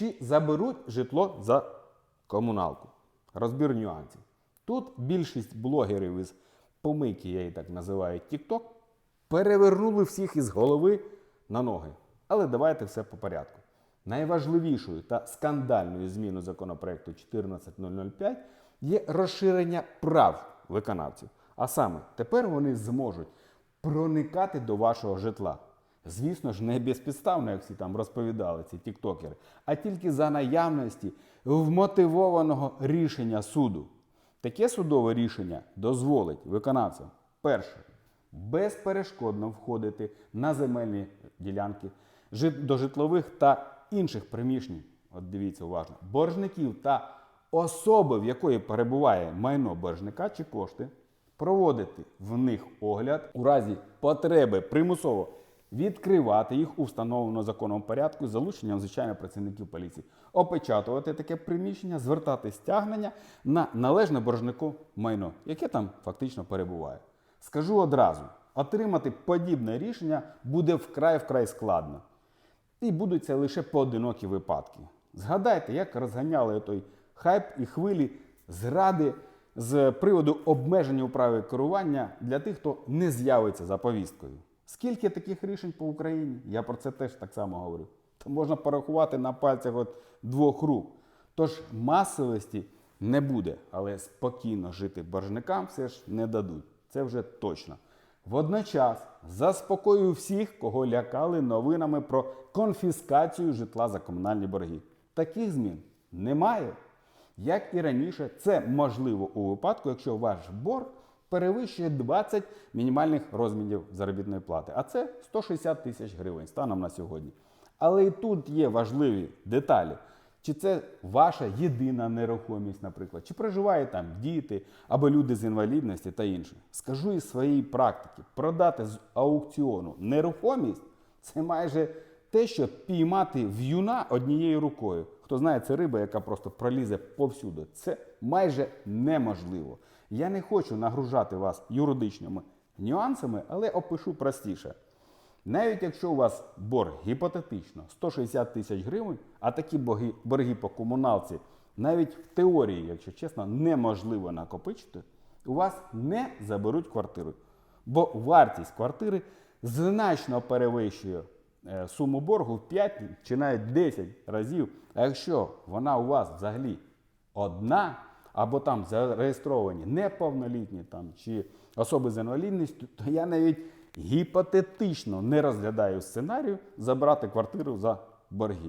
чи заберуть житло за комуналку. Розбір нюансів. Тут більшість блогерів із помийки, я її так називаю, TikTok, перевернули всіх із голови на ноги. Але давайте все по порядку. Найважливішою та скандальною зміною законопроекту 14005 є розширення прав виконавців. А саме, тепер вони зможуть проникати до вашого житла. Звісно ж, не безпідставно, як всі там розповідали ці тіктокери, а тільки за наявності вмотивованого рішення суду. Таке судове рішення дозволить виконавцям перше безперешкодно входити на земельні ділянки до житлових та інших приміщень. От дивіться уважно, боржників та особи, в якої перебуває майно боржника чи кошти, проводити в них огляд у разі потреби примусово відкривати їх у встановленому законом порядку з залученням звичайно працівників поліції, опечатувати таке приміщення, звертати стягнення на належне боржнику майно, яке там фактично перебуває. Скажу одразу: отримати подібне рішення буде вкрай вкрай складно. І будуть це лише поодинокі випадки. Згадайте, як розганяли той хайп і хвилі зради з приводу обмеження у праві керування для тих, хто не з'явиться за повісткою. Скільки таких рішень по Україні? Я про це теж так само говорю. То можна порахувати на пальцях от двох рук. Тож масовості не буде, але спокійно жити боржникам все ж не дадуть. Це вже точно. Водночас заспокоюю всіх, кого лякали новинами про конфіскацію житла за комунальні борги. Таких змін немає. Як і раніше, це можливо у випадку, якщо ваш борг перевищує 20 мінімальних розмірів заробітної плати, а це 160 тисяч гривень станом на сьогодні. Але і тут є важливі деталі. Чи це ваша єдина нерухомість, наприклад, чи проживають там діти або люди з інвалідності та інше. Скажу із своєї практики: продати з аукціону нерухомість це майже те, що піймати в'юна однією рукою. Хто знає, це риба, яка просто пролізе повсюди. Це майже неможливо. Я не хочу нагружати вас юридичними нюансами, але опишу простіше. Навіть якщо у вас борг гіпотетично 160 тисяч гривень, а такі борги, борги по комуналці навіть в теорії, якщо чесно, неможливо накопичити, у вас не заберуть квартиру. Бо вартість квартири значно перевищує суму боргу в 5 чи навіть 10 разів. А якщо вона у вас взагалі одна, або там зареєстровані неповнолітні там, чи особи з інвалідністю, то я навіть гіпотетично не розглядаю сценарію забрати квартиру за борги.